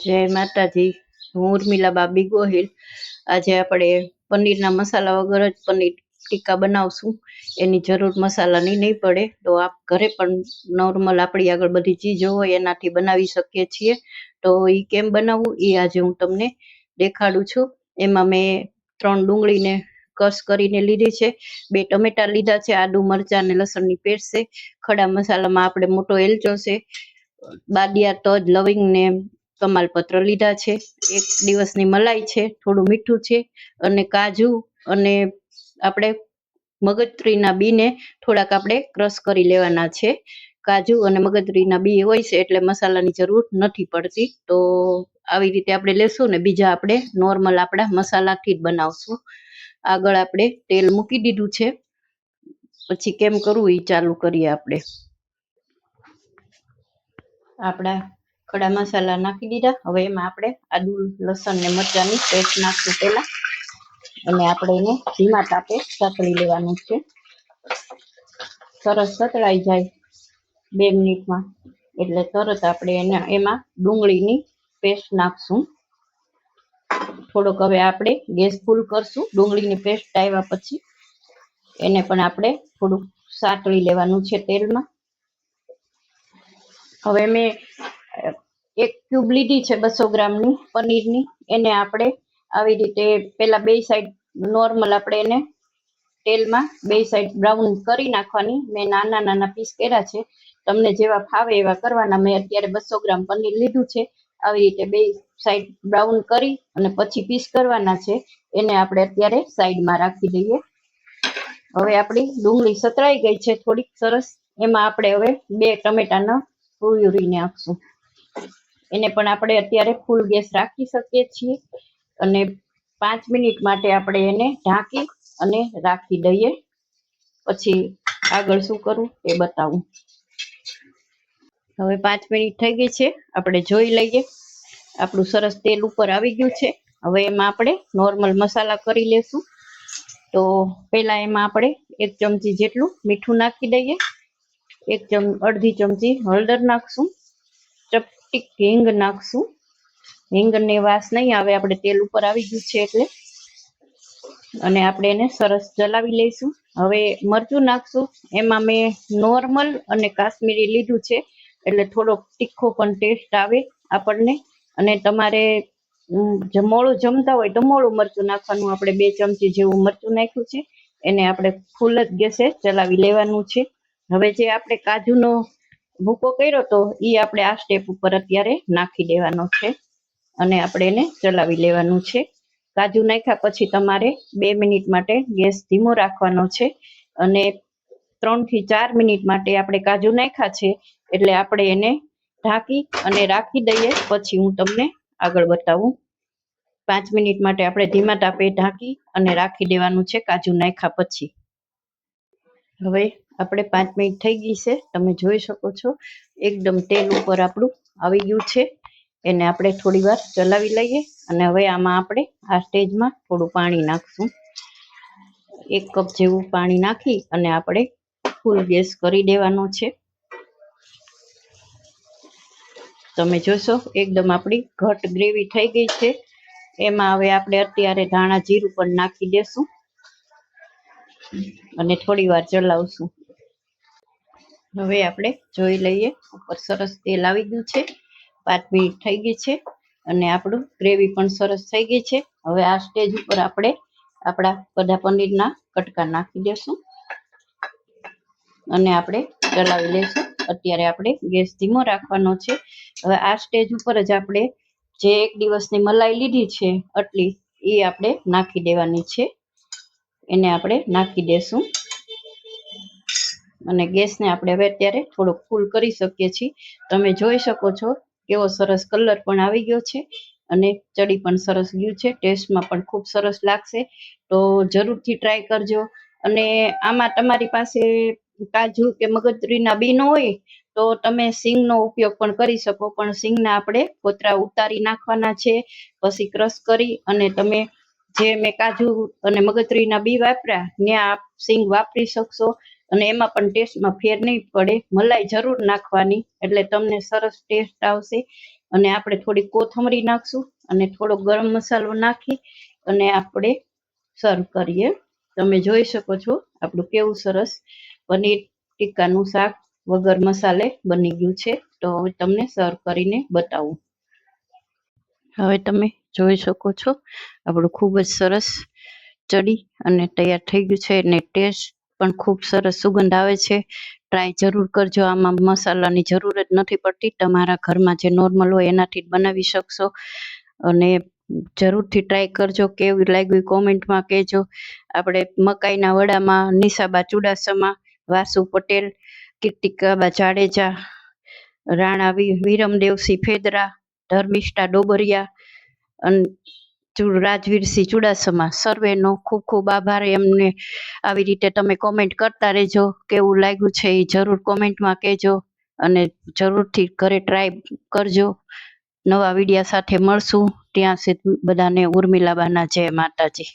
જય માતાજી. હું ઉર્મિલા બાબી ગોહિલ. આજે આપણે પનીરના મસાલા વગર જ પનીર ટીક્કા બનાવશું. એની જરૂર મસાલાની નહીં પડે. તો આપ ઘરે પણ નોર્મલ આપણી આગળ બધી ચીજો હોય એનાથી બનાવી શકીએ છીએ. તો એ કેમ બનાવવું? એ આજે હું તમને દેખાડું છું. એમાં મેં ત્રણ ડુંગળીને કસ કરીને લીધી છે. બે ટમેટા લીધા છે, આદુ મરચાં અને લસણની પેસ્ટ છે. ખડા મસાલામાં આપણે મોટો એલચો છે. બાદિયા, તજ લવિંગ ને કમાલપત્ર લીધા છે. એક દિવસની મલાઈ છે, થોડું મીઠું છે અને કાજુ અને આપણે મગજત્રીના બીને થોડાક આપણે ક્રશ કરી લેવાના છે. કાજુ અને મગજત્રીના બી હોય છે એટલે મસાલાની જરૂર નથી પડતી. તો આવી રીતે આપણે લેશું ને બીજા આપણે નોર્મલ આપણા મસાલાથી જ બનાવશું. આગળ આપણે તેલ મૂકી દીધું છે. પછી કેમ કરવું એ ચાલુ કરીએ આપણે. આપણા ખડા મસાલા નાખી દીધા. હવે એમાં આપણે આદુ, લસણ ને મરચાંની પેસ્ટ નાખશું પહેલા. અને આપણે એને ધીમા તાપે સાતળી લેવાનું છે. સરસ સતળાઈ જાય બે મિનિટમાં. એટલે તરત આપણે એને, એમાં ડુંગળીની પેસ્ટ નાખશું. થોડોક હવે આપણે ગેસ ફૂલ કરશું. ડુંગળીની પેસ્ટ આવ્યા પછી એને પણ આપણે થોડુંક સાતળી લેવાનું છે તેલમાં. હવે મેં એક ક્યુબ લીધી છે બસો ગ્રામની પનીરની. એને આપણે આવી રીતે પેલા બે સાઈડ નોર્મલ આપણે એને તેલમાં બે સાઈડ બ્રાઉન કરી નાખવાની. મેં નાના નાના પીસ કર્યા છે. તમને જેવા ફાવે એવા કરવાના. મેં અત્યારે બસો ગ્રામ પનીર લીધું છે. આવી રીતે બે સાઈડ બ્રાઉન કરી અને પછી પીસ કરવાના છે. એને આપણે અત્યારે સાઈડમાં રાખી દઈએ. હવે આપણી ડુંગળી સતરાઈ ગઈ છે થોડીક સરસ. એમાં આપણે હવે બે ટમેટાના પૂરીને નાખશું એને પણ આપણે અત્યારે ફૂલ ગેસ રાખી શકીએ છીએ. અને પાંચ મિનિટ માટે આપણે એને ઢાંકી અને રાખી દઈએ. પછી આગળ શું કરવું એ બતાવું. હવે પાંચ મિનિટ થઈ ગઈ છે. આપણે જોઈ લઈએ. આપણું સરસ તેલ ઉપર આવી ગયું છે. હવે એમાં આપણે નોર્મલ મસાલા કરી લેશું. તો પહેલા એમાં આપણે એક ચમચી જેટલું મીઠું નાખી દઈએ. એક ચમ, અડધી ચમચી હળદર નાખશું. ચપટીક હિંગ નાખશું. હિંગની વાસ નહીં આવે, આપણે તેલ ઉપર આવી ગયું છે એટલે. અને આપણે એને સરસ ચલાવી લઈશું. હવે મરચું નાખશું. એમાં મેં નોર્મલ અને કાશ્મીરી લીધું છે, એટલે થોડોક તીખો પણ ટેસ્ટ આવે આપણને. અને તમારે મોળું જમતા હોય તો મરચું નાખવાનું. આપણે બે ચમચી જેવું મરચું નાખ્યું છે. એને આપણે ફૂલ જ ગેસે ચલાવી લેવાનું છે. હવે જે આપણે કાજુનો ભૂકો કર્યો તો એ આપણે આ સ્ટેપ ઉપર અત્યારે નાખી દેવાનો છે. અને આપણે એને ચલાવી લેવાનું છે. કાજુ નાખ્યા પછી તમારે બે મિનિટ માટે ગેસ ધીમો રાખવાનો છે. અને ત્રણથી ચાર મિનિટ માટે આપણે કાજુ નાખ્યા છે એટલે આપણે એને ઢાંકી અને રાખી દઈએ. પછી હું તમને આગળ બતાવું. પાંચ મિનિટ માટે આપણે ધીમા તાપે ઢાંકી અને રાખી દેવાનું છે કાજુ નાખ્યા પછી. હવે આપણે પાંચ મિનિટ થઈ ગઈ છે. તમે જોઈ શકો છો, એકદમ તેલ ઉપર આપણું આવી ગયું છે. એને આપણે થોડી વાર ચલાવી લઈએ અને હવે આમાં આપણે આ સ્ટેજમાં થોડું પાણી નાખશું. એક કપ જેવું પાણી નાખી અને આપણે ફૂલ ગેસ કરી દેવાનો છે. તમે જોશો, એકદમ આપણી ઘટ ગ્રેવી થઈ ગઈ છે. એમાં હવે આપણે અત્યારે ધાણા જીરું પણ નાખી દેશું અને થોડી વાર ચલાવશું. હવે આપણે જોઈ લઈએ. ઉપર સરસ તેલ આવી ગયું છે. પાંચ મિનિટ થઈ ગઈ છે અને આપણું ગ્રેવી પણ સરસ થઈ ગઈ છે. હવે આ સ્ટેજ ઉપર આપણે આપણા બધા પનીરના કટકા નાખી દેશું અને આપણે ચલાવી લેશું અત્યારે આપણે ગેસ ધીમો રાખવાનો છે. હવે આ સ્ટેજ ઉપર જ આપણે જે એક દિવસની મલાઈ લીધી છે આટલી, એ આપણે નાખી દેવાની છે. એને આપણે નાખી દેશું. અને ગેસને આપણે હવે અત્યારે થોડોક ફૂલ કરી શકીએ છીએ. તમે જોઈ શકો છો કેવો સરસ કલર પણ આવી ગયો છે અને ચડી પણ સરસ ગયું છે. ટેસ્ટમાં પણ ખૂબ સરસ લાગશે. તો જરૂરથી ટ્રાય કરજો. અને આમાં તમારી પાસે કાજુ કે મગજરીના બી ન હોય તો તમે સિંગનો ઉપયોગ પણ કરી શકો, પણ સિંગના આપણે કોતરા ઉતારી નાખવાના છે. પછી ક્રશ કરી અને તમે જે મેં કાજુ અને મગજરીના બી વાપર્યા, ત્યાં આપ સિંગ વાપરી શકશો. અને એમાં પણ ટેસ્ટમાં ફેર નહીં પડે. મલાઈ જરૂર નાખવાની, એટલે તમને સરસ ટેસ્ટ આવશે. અને આપણે થોડી કોથમરી નાખશું અને થોડો ગરમ મસાલો નાખી અને આપણે સર્વ કરીએ. તમે જોઈ શકો છો, આપણું કેવું સરસ પનીર ટીક્કાનું શાક વગર મસાલે બની ગયું છે. તો હવે તમને સર્વ કરીને બતાવું. હવે તમે જોઈ શકો છો, આપણું ખૂબ જ સરસ ચડી અને તૈયાર થઈ ગયું છે. અને ટેસ્ટ પણ ખૂબ સરસ સુગંધ આવે છે. ટ્રાય જરૂર કરજો. આમાં મસાલાની જરૂર જ નથી પડતી. તમારા ઘરમાં જે નોર્મલ હોય એનાથી જ બનાવી શકશો. અને જરૂરથી ટ્રાય કરજો. કેવી લાગ્યું કોમેન્ટમાં કહેજો. આપણે મકાઈના વડામાં નિશાબા ચુડાસમા, વાસુ પટેલ કીર્તિકાબા જાડેજા, રાણા વિરમદેવસિંહ ફેદરા, ધર્મિષ્ઠા ડોબરિયા, અને રાજવીરસિંહ ચુડાસમા. સર્વેનો ખૂબ ખૂબ આભાર. એમને આવી રીતે તમે કોમેન્ટ કરતા રહેજો. કેવું લાગ્યું છે એ જરૂર કોમેન્ટમાં કહેજો અને જરૂરથી ઘરે ટ્રાય કરજો. નવા વિડિયા સાથે મળશું. ત્યાં સુધી બધાને ઉર્મિલાબાના જય માતાજી.